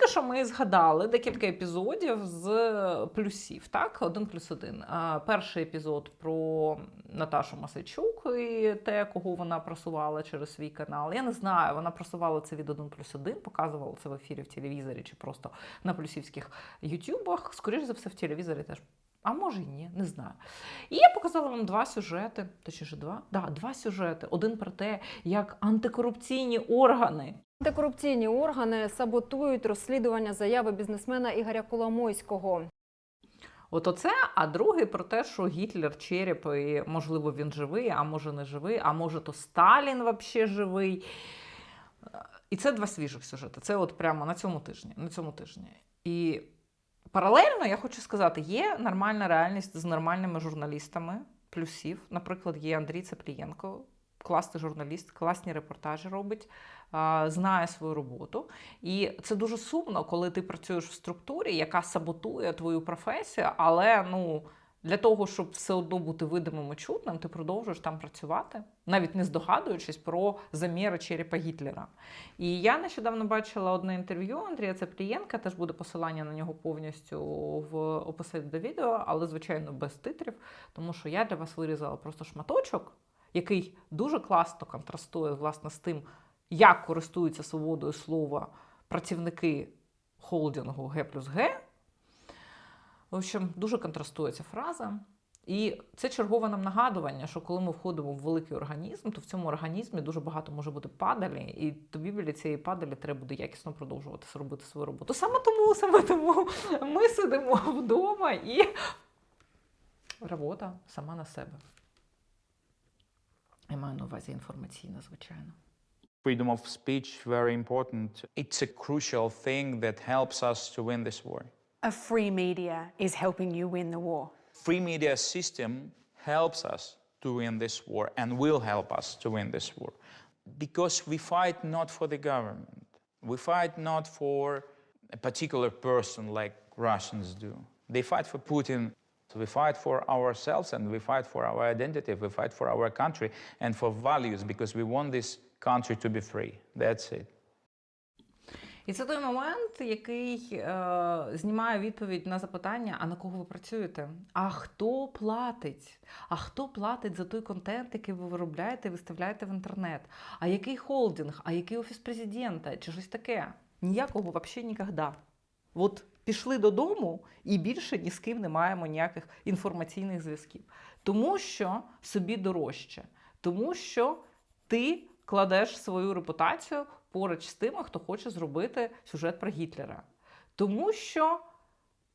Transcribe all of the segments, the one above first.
тільки що ми згадали декілька епізодів з плюсів. Так, один плюс один. Перший епізод про Наташу Масичук і те, кого вона просувала через свій канал. Я не знаю, вона просувала це від 1 плюс 1, показувала це в ефірі в телевізорі чи просто на плюсівських ютюбах. Скоріше за все, в телевізорі теж. А може і ні, не знаю. І я показала вам два сюжети, точніше, два? Да, два сюжети. Один про те, як антикорупційні органи Антикорупційні органи саботують розслідування заяви бізнесмена Ігоря Коломойського. От оце, а другий про те, що Гітлер череп, і можливо він живий, а може не живий, а може то Сталін взагалі живий. І це два свіжих сюжети. Це от прямо на цьому тижні. На цьому тижні. І паралельно я хочу сказати, є нормальна реальність з нормальними журналістами плюсів. Наприклад, є Андрій Цеплієнко, класний журналіст, класні репортажі робить, знає свою роботу. І це дуже сумно, коли ти працюєш в структурі, яка саботує твою професію, але ну. Для того, щоб все одно бути видимим і чутним, ти продовжуєш там працювати, навіть не здогадуючись про заміри черепа Гітлера. І я нещодавно бачила одне інтерв'ю Андрія Цеплієнка, теж буде посилання на нього повністю в описі до відео, але, звичайно, без титрів, тому що я для вас вирізала просто шматочок, який дуже класно контрастує власне з тим, як користуються свободою слова працівники холдингу Г плюс Г. В общем, дуже контрастує ця фраза. І це чергове нам нагадування, що коли ми входимо в великий організм, то в цьому організмі дуже багато може бути падалі, і тобі біля цієї падалі треба буде якісно продовжувати робити свою роботу. Саме тому, саме тому ми сидимо вдома і робота сама на себе. Я маю на увазі інформаційна, звичайно. freedom of speech very important it's a crucial thing that helps us to win this war A free media is helping you win the war. free media system helps us to win this war and will help us to win this war. Because we fight not for the government. We fight not for a particular person like russians do. They fight for putin. So we fight for ourselves and we fight for our identity. We fight for our country and for values because we want this country to be free. That's it І це той момент, який е, знімає відповідь на запитання: а на кого ви працюєте? А хто платить? А хто платить за той контент, який ви виробляєте і виставляєте в інтернет? А який холдинг? А який офіс президента? Чи щось таке? Ніякого взагалі ніколи. От пішли додому і більше ні з ким не маємо ніяких інформаційних зв'язків. Тому що собі дорожче, тому що ти кладеш свою репутацію поруч з тими, хто хоче зробити сюжет про Гітлера. Тому що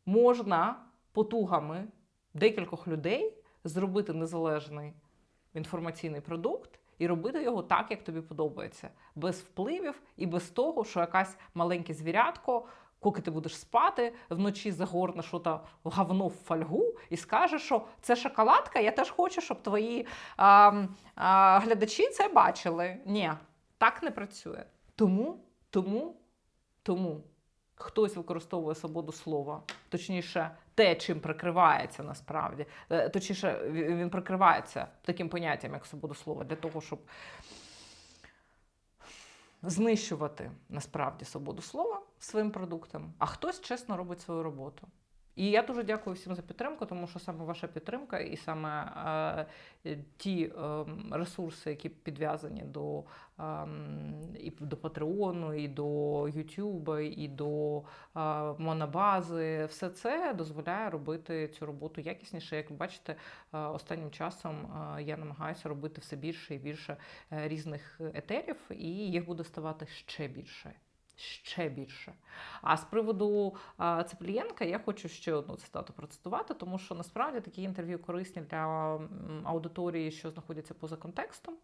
можна потугами декількох людей зробити незалежний інформаційний продукт і робити його так, як тобі подобається, без впливів і без того, що якась маленьке звірятко. Поки ти будеш спати, вночі загорне що то говно в фольгу і скаже, що це шоколадка, я теж хочу, щоб твої а, а, глядачі це бачили. Ні, так не працює. Тому, тому, тому хтось використовує свободу слова, точніше, те, чим прикривається насправді. Е, Точніше, він прикривається таким поняттям, як свобода слова, для того, щоб знищувати насправді свободу слова своїм продуктом, а хтось чесно робить свою роботу. І я дуже дякую всім за підтримку, тому що саме ваша підтримка і саме е, ті е, ресурси, які підв'язані до, е, і до Патреону, і до Ютуба, і до е, монобази, все це дозволяє робити цю роботу якісніше. Як ви бачите, е, останнім часом е, я намагаюся робити все більше і більше е, різних етерів, і їх буде ставати ще більше. Ще більше. А з приводу Цеплієнка я хочу ще одну цитату процитувати, тому що насправді такі інтерв'ю корисні для аудиторії, що знаходяться поза контекстом,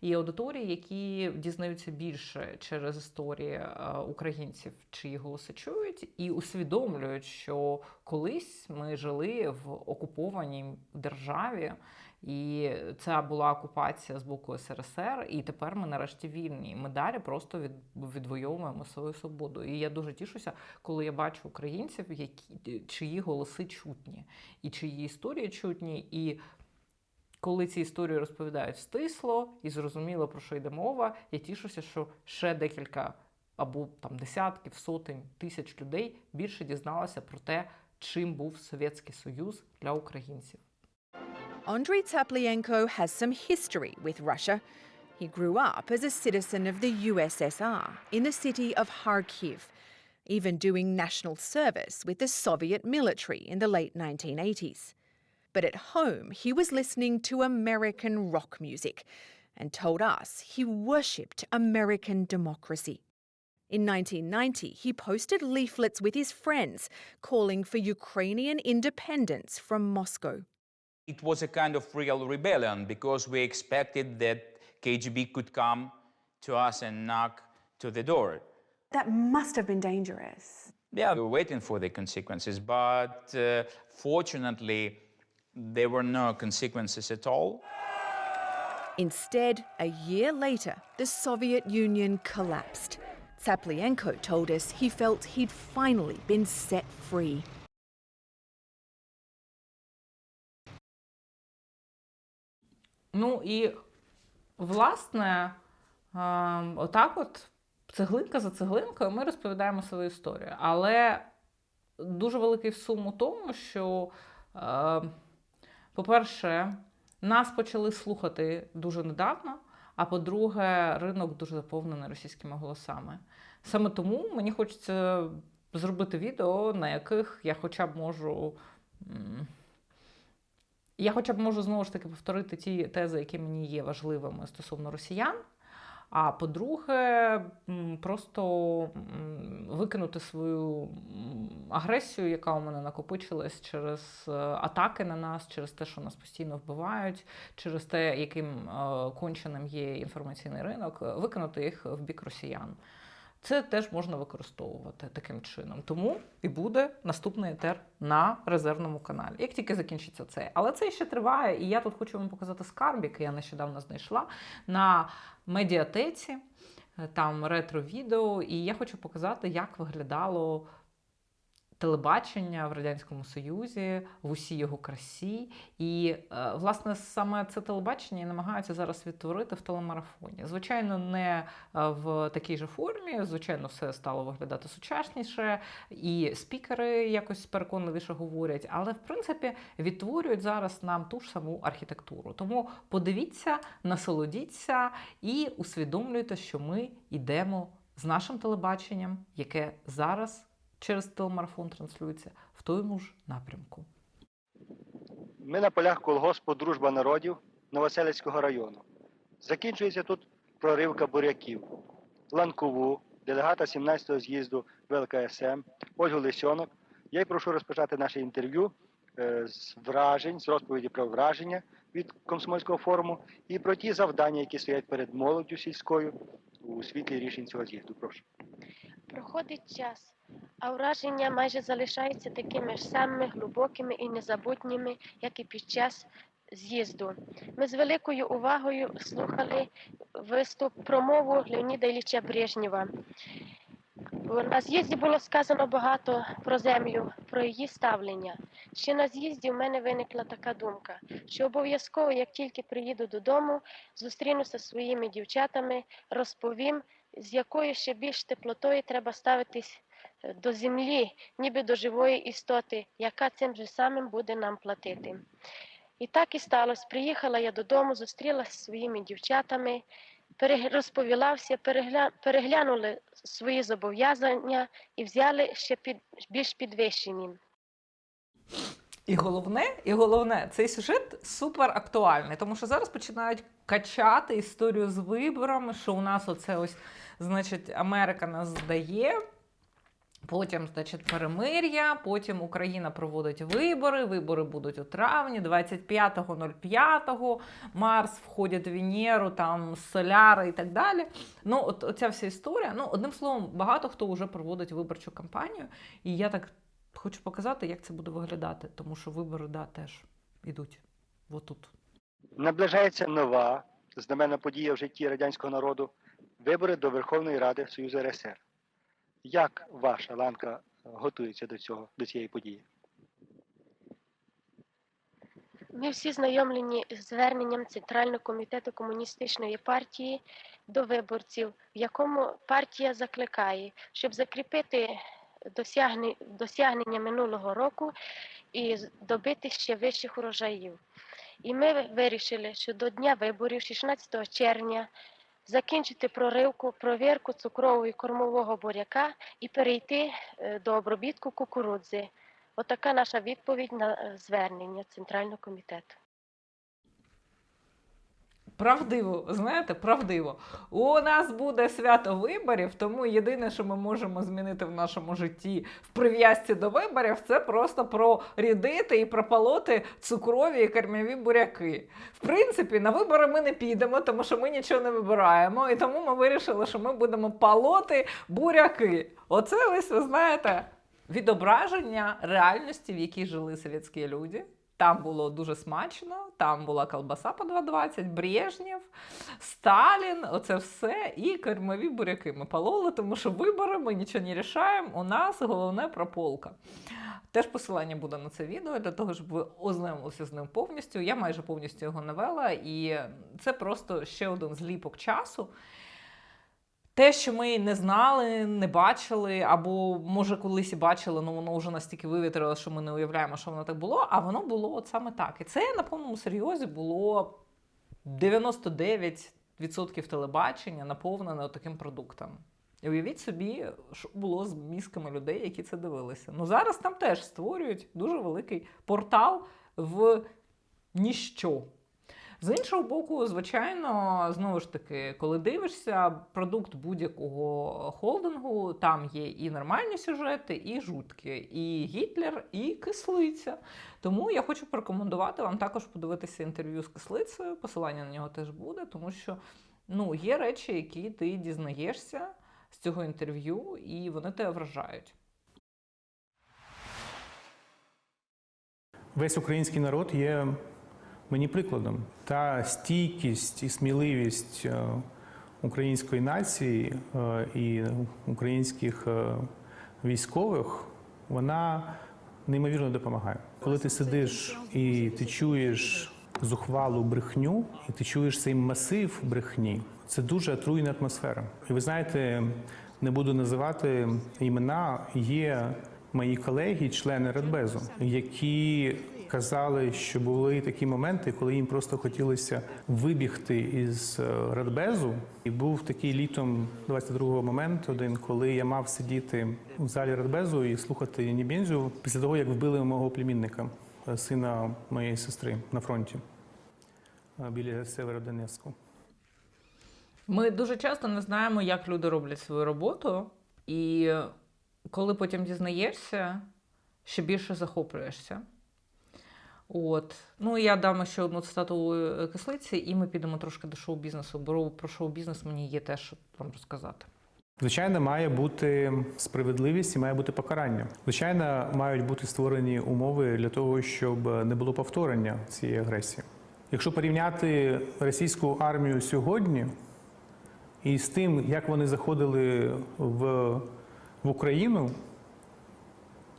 і аудиторії, які дізнаються більше через історії е, українців, чиї голоси чують, і усвідомлюють, що колись ми жили в окупованій державі. І це була окупація з боку СРСР, і тепер ми нарешті вільні. Ми далі просто від, відвоюємо свою свободу. І я дуже тішуся, коли я бачу українців, які чиї голоси чутні, і чиї історії чутні. І коли ці історії розповідають стисло і зрозуміло, про що йде мова, я тішуся, що ще декілька або там десятків, сотень тисяч людей більше дізналося про те, чим був Совєтський Союз для українців. Andrei Taplienko has some history with Russia. He grew up as a citizen of the USSR in the city of Kharkiv, even doing national service with the Soviet military in the late 1980s. But at home, he was listening to American rock music and told us he worshipped American democracy. In 1990, he posted leaflets with his friends calling for Ukrainian independence from Moscow. It was a kind of real rebellion because we expected that KGB could come to us and knock to the door. That must have been dangerous. Yeah, we were waiting for the consequences, but uh, fortunately, there were no consequences at all. Instead, a year later, the Soviet Union collapsed. Tsaplienko told us he felt he'd finally been set free. Ну і власне, ем, отак, от цеглинка за цеглинкою, ми розповідаємо свою історію. Але дуже великий сум у тому, що, ем, по-перше, нас почали слухати дуже недавно. А по-друге, ринок дуже заповнений російськими голосами. Саме тому мені хочеться зробити відео, на яких я хоча б можу. Я хоча б можу знову ж таки повторити ті тези, які мені є важливими стосовно росіян. А по-друге, просто викинути свою агресію, яка у мене накопичилась через е, атаки на нас, через те, що нас постійно вбивають, через те, яким е, конченим є інформаційний ринок, е, викинути їх в бік росіян. Це теж можна використовувати таким чином. Тому і буде наступний етер на резервному каналі, як тільки закінчиться цей. Але це ще триває, і я тут хочу вам показати скарб, який я нещодавно знайшла на медіатеці, е, там ретро-відео, і я хочу показати, як виглядало телебачення в Радянському Союзі в усій його красі. І, е, власне, саме це телебачення намагаються зараз відтворити в телемарафоні. Звичайно, не е, в такій же формі, звичайно, все стало виглядати сучасніше, і спікери якось переконливіше говорять, але в принципі відтворюють зараз нам ту ж саму архітектуру. Тому подивіться, насолодіться і усвідомлюйте, що ми йдемо з нашим телебаченням, яке зараз через телемарафон транслюється в тому ж напрямку. Ми на полях колгоспу Дружба народів Новоселицького району. Закінчується тут проривка буряків. Ланкову, делегата 17-го з'їзду ВЛКСМ, Ольгу Лисьонок. Я й прошу розпочати наше інтерв'ю е, з вражень, з розповіді про враження від комсомольського форуму і про ті завдання, які стоять перед молоддю сільською у світлі рішень цього з'їзду. Прошу. Проходить час, а враження майже залишаються такими ж самими глибокими і незабутніми, як і під час з'їзду. Ми з великою увагою слухали виступ промову Леоніда Ілліча Брежнєва. На з'їзді було сказано багато про землю, про її ставлення. Ще на з'їзді в мене виникла така думка, що обов'язково, як тільки приїду додому, зустрінуся зі своїми дівчатами, розповім, з якою ще більш теплотою треба ставитись до землі, ніби до живої істоти, яка цим же самим буде нам платити. І так і сталося. Приїхала я додому, зустрілася зі своїми дівчатами, розповіла все, перегля... переглянули свої зобов'язання і взяли ще під... більш підвищені. І головне, і головне, цей сюжет супер актуальний, тому що зараз починають качати історію з виборами, що у нас оце ось, значить, Америка нас здає. Потім, значить, перемир'я, потім Україна проводить вибори. Вибори будуть у травні, 25.05, Марс входить в Венеру, там Соляри і так далі. Ну, от оця вся історія. Ну, одним словом, багато хто вже проводить виборчу кампанію, і я так хочу показати, як це буде виглядати, тому що вибори да, теж ідуть отут. Наближається нова знаменна подія в житті радянського народу вибори до Верховної Ради Союзу РСР. Як ваша ланка готується до цього, до цієї події? Ми всі знайомлені з зверненням Центрального комітету комуністичної партії до виборців, в якому партія закликає, щоб закріпити досягнення, минулого року і добити ще вищих урожаїв. І ми вирішили, що до дня виборів, 16 червня, закінчити проривку, провірку цукрового і кормового буряка і перейти е, до обробітку кукурудзи. Отака наша відповідь на е, звернення Центрального комітету. Правдиво, знаєте, правдиво. У нас буде свято виборів, тому єдине, що ми можемо змінити в нашому житті в прив'язці до виборів, це просто прорідити і прополоти цукрові і кормові буряки. В принципі, на вибори ми не підемо, тому що ми нічого не вибираємо, і тому ми вирішили, що ми будемо полоти буряки. Оце ось, ви знаєте, відображення реальності, в якій жили совєтські люди. Там було дуже смачно, там була колбаса по 2,20, Брежнєв, Сталін, оце все, і кормові буряки. Ми пололи, тому що вибори ми нічого не рішаємо. У нас головне прополка. Теж посилання буде на це відео для того, щоб ви ознайомилися з ним повністю. Я майже повністю його навела, і це просто ще один зліпок часу. Те, що ми не знали, не бачили, або може колись і бачили, але воно вже настільки вивітрило, що ми не уявляємо, що воно так було. А воно було от саме так. І це на повному серйозі було 99% телебачення наповнене таким продуктом. І уявіть собі, що було з мізками людей, які це дивилися. Ну зараз там теж створюють дуже великий портал в ніщо. З іншого боку, звичайно, знову ж таки, коли дивишся продукт будь-якого холдингу, там є і нормальні сюжети, і жуткі, і Гітлер, і кислиця. Тому я хочу порекомендувати вам також подивитися інтерв'ю з кислицею. Посилання на нього теж буде, тому що ну, є речі, які ти дізнаєшся з цього інтерв'ю, і вони тебе вражають. Весь український народ є мені прикладом. Та стійкість і сміливість е, української нації е, і українських е, військових, вона неймовірно допомагає. Коли ти сидиш і ти чуєш зухвалу брехню, і ти чуєш цей масив брехні, це дуже отруйна атмосфера. І ви знаєте, не буду називати імена, є мої колеги, члени Радбезу, які казали, що були такі моменти, коли їм просто хотілося вибігти із е, Радбезу. І був такий літом 22-го момент, один, коли я мав сидіти в залі Радбезу і слухати Нібензю після того, як вбили мого племінника, е, сина моєї сестри на фронті е, біля Северодонецьку. Ми дуже часто не знаємо, як люди роблять свою роботу, і коли потім дізнаєшся, ще більше захоплюєшся. От. Ну, я дам ще одну цитату е, кислиці, і ми підемо трошки до шоу-бізнесу, бо про шоу-бізнес мені є теж що вам розказати. Звичайно, має бути справедливість і має бути покарання. Звичайно, мають бути створені умови для того, щоб не було повторення цієї агресії. Якщо порівняти російську армію сьогодні і з тим, як вони заходили в, в Україну,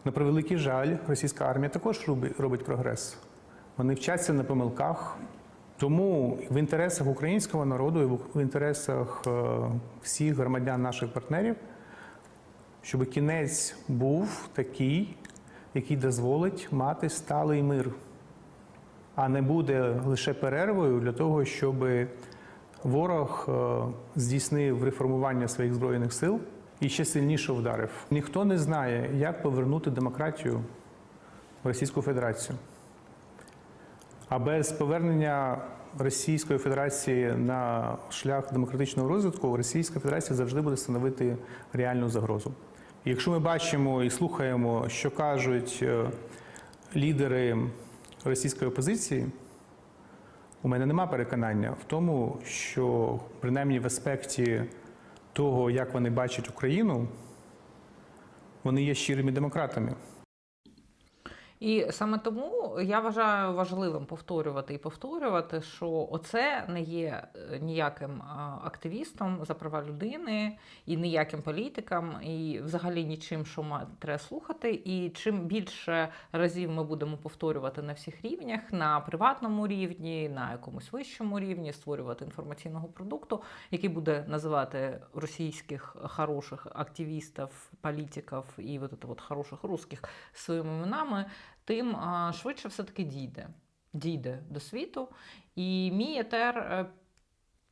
на превеликий жаль, російська армія також робить, прогрес. Вони вчаться на помилках. Тому в інтересах українського народу і в- в інтересах е, всіх громадян наших партнерів, щоб кінець був такий, який дозволить мати сталий мир, а не буде лише перервою для того, щоб ворог е, здійснив реформування своїх збройних сил і ще сильніше вдарив. Ніхто не знає, як повернути демократію в Російську Федерацію. А без повернення Російської Федерації на шлях демократичного розвитку Російська Федерація завжди буде становити реальну загрозу. І якщо ми бачимо і слухаємо, що кажуть е, лідери російської опозиції, у мене нема переконання в тому, що принаймні в аспекті того, як вони бачать Україну, вони є щирими демократами. І саме тому я вважаю важливим повторювати і повторювати, що оце не є е, ніяким активістом за права людини і ніяким політикам, і взагалі нічим, що треба слухати. І чим більше разів ми будемо повторювати на всіх рівнях, на приватному рівні, на якомусь вищому рівні, створювати інформаційного продукту, який буде називати російських хороших активістів, політиків і от это от хороших русських своїми іменами, тим швидше все-таки дійде. Дійде до світу. І мій етер, е,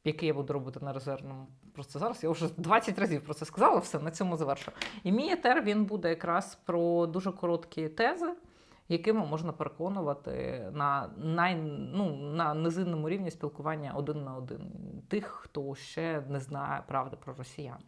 який я буду робити на резервному, просто зараз я вже 20 разів про це сказала, все, на цьому завершу. І мій етер він буде якраз про дуже короткі тези, якими можна переконувати на, най, ну, на низинному рівні спілкування один на один тих, хто ще не знає правди про росіян.